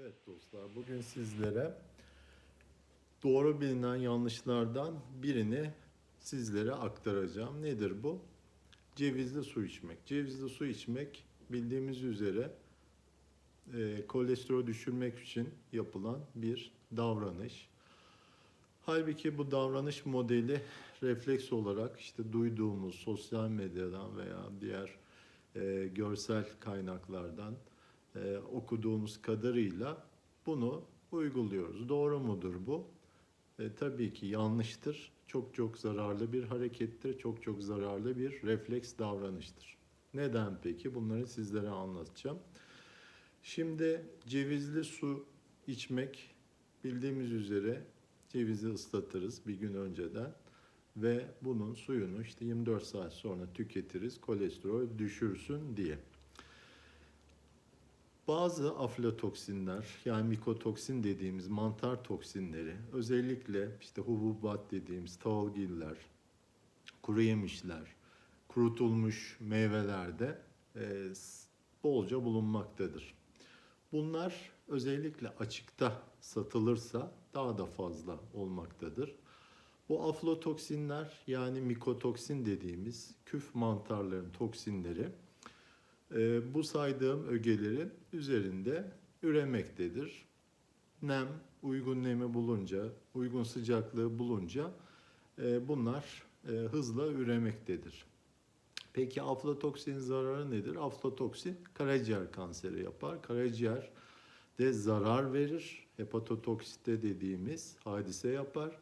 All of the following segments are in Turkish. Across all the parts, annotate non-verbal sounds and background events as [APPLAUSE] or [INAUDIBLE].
Evet dostlar, bugün sizlere doğru bilinen yanlışlardan birini sizlere aktaracağım. Nedir bu? Cevizli su içmek. Cevizli su içmek bildiğimiz üzere e, kolesterol düşürmek için yapılan bir davranış. Halbuki bu davranış modeli refleks olarak işte duyduğumuz sosyal medyadan veya diğer e, görsel kaynaklardan e, okuduğumuz kadarıyla bunu uyguluyoruz. Doğru mudur bu? E, tabii ki yanlıştır. Çok çok zararlı bir harekettir. Çok çok zararlı bir refleks davranıştır. Neden peki? Bunları sizlere anlatacağım. Şimdi cevizli su içmek bildiğimiz üzere cevizi ıslatırız bir gün önceden ve bunun suyunu işte 24 saat sonra tüketiriz kolesterol düşürsün diye. Bazı aflatoksinler yani mikotoksin dediğimiz mantar toksinleri özellikle işte hububat dediğimiz tahılgiller, kuru yemişler, kurutulmuş meyvelerde e, bolca bulunmaktadır. Bunlar özellikle açıkta satılırsa daha da fazla olmaktadır. Bu aflatoksinler yani mikotoksin dediğimiz küf mantarların toksinleri bu saydığım ögelerin üzerinde üremektedir. Nem, uygun nemi bulunca, uygun sıcaklığı bulunca e, bunlar e, hızla üremektedir. Peki aflatoksin zararı nedir? Aflatoksin karaciğer kanseri yapar. Karaciğer de zarar verir. Hepatotoksite dediğimiz hadise yapar.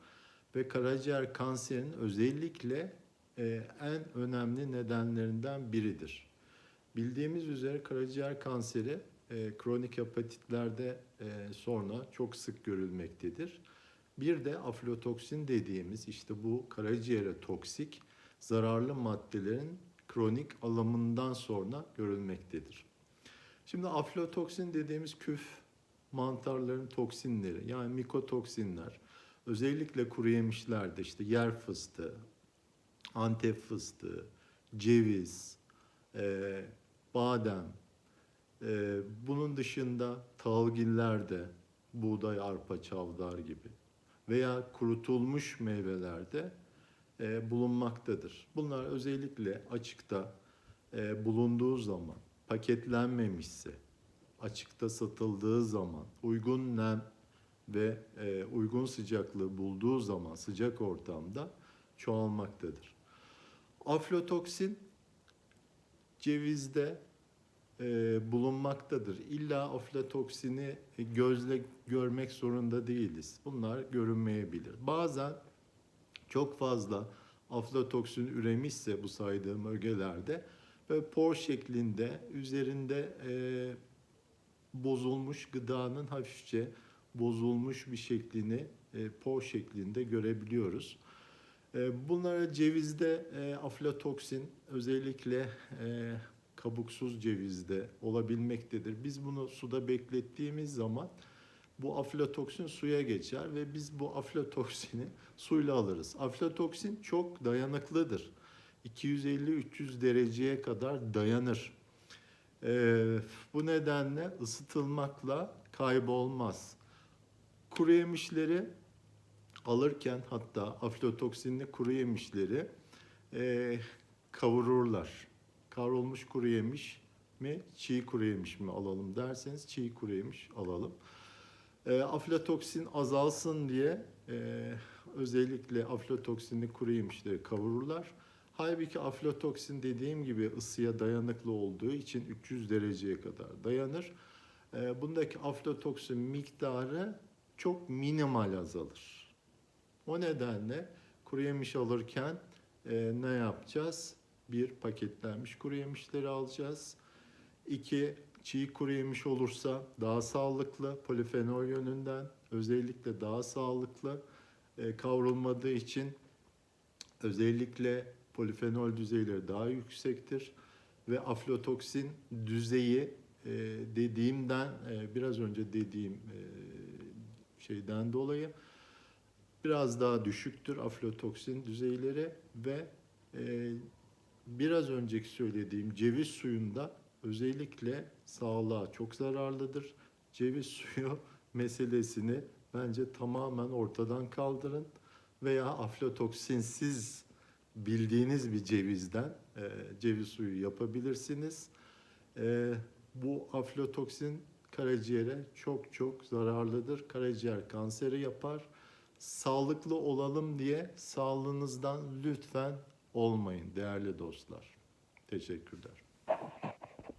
Ve karaciğer kanserinin özellikle e, en önemli nedenlerinden biridir. Bildiğimiz üzere karaciğer kanseri e, kronik hepatitlerde e, sonra çok sık görülmektedir. Bir de aflatoksin dediğimiz işte bu karaciğere toksik zararlı maddelerin kronik alımından sonra görülmektedir. Şimdi aflatoksin dediğimiz küf mantarların toksinleri yani mikotoksinler özellikle kuru yemişlerde işte yer fıstığı, antep fıstığı, ceviz, e, badem, e, bunun dışında tahılgillerde buğday, arpa, çavdar gibi veya kurutulmuş meyvelerde e, bulunmaktadır. Bunlar özellikle açıkta e, bulunduğu zaman, paketlenmemişse, açıkta satıldığı zaman, uygun nem ve e, uygun sıcaklığı bulduğu zaman sıcak ortamda çoğalmaktadır. Aflatoksin cevizde e, bulunmaktadır. İlla aflatoksini gözle görmek zorunda değiliz. Bunlar görünmeyebilir. Bazen çok fazla aflatoksin üremişse bu saydığım ögelerde ve por şeklinde üzerinde e, bozulmuş gıdanın hafifçe bozulmuş bir şeklini e, por şeklinde görebiliyoruz. E, bunlara cevizde e, aflatoksin özellikle e, kabuksuz cevizde olabilmektedir. Biz bunu suda beklettiğimiz zaman bu aflatoksin suya geçer ve biz bu aflatoksini [LAUGHS] suyla alırız. Aflatoksin çok dayanıklıdır. 250-300 dereceye kadar dayanır. Ee, bu nedenle ısıtılmakla kaybolmaz. Kuru yemişleri alırken hatta aflatoksinli kuru yemişleri e, kavururlar. Kavrulmuş kuru yemiş mi, çiğ kuru yemiş mi alalım derseniz çiğ kuru yemiş alalım. E, aflatoksin azalsın diye e, özellikle aflatoksinli kuru yemişleri kavururlar. Halbuki aflatoksin dediğim gibi ısıya dayanıklı olduğu için 300 dereceye kadar dayanır. E, bundaki aflatoksin miktarı çok minimal azalır. O nedenle kuru yemiş alırken e, ne yapacağız? Bir paketlenmiş kuru yemişleri alacağız. İki çiğ kuru yemiş olursa daha sağlıklı polifenol yönünden özellikle daha sağlıklı e, kavrulmadığı için özellikle polifenol düzeyleri daha yüksektir ve aflatoksin düzeyi e, dediğimden e, biraz önce dediğim e, şeyden dolayı biraz daha düşüktür aflatoksin düzeyleri ve e, biraz önceki söylediğim ceviz suyunda özellikle sağlığa çok zararlıdır. ceviz suyu [LAUGHS] meselesini bence tamamen ortadan kaldırın veya aflatoksinsiz bildiğiniz bir cevizden e, ceviz suyu yapabilirsiniz. E, bu aflatoksin karaciğere çok çok zararlıdır. Karaciğer kanseri yapar. Sağlıklı olalım diye sağlığınızdan lütfen olmayın değerli dostlar. Teşekkürler.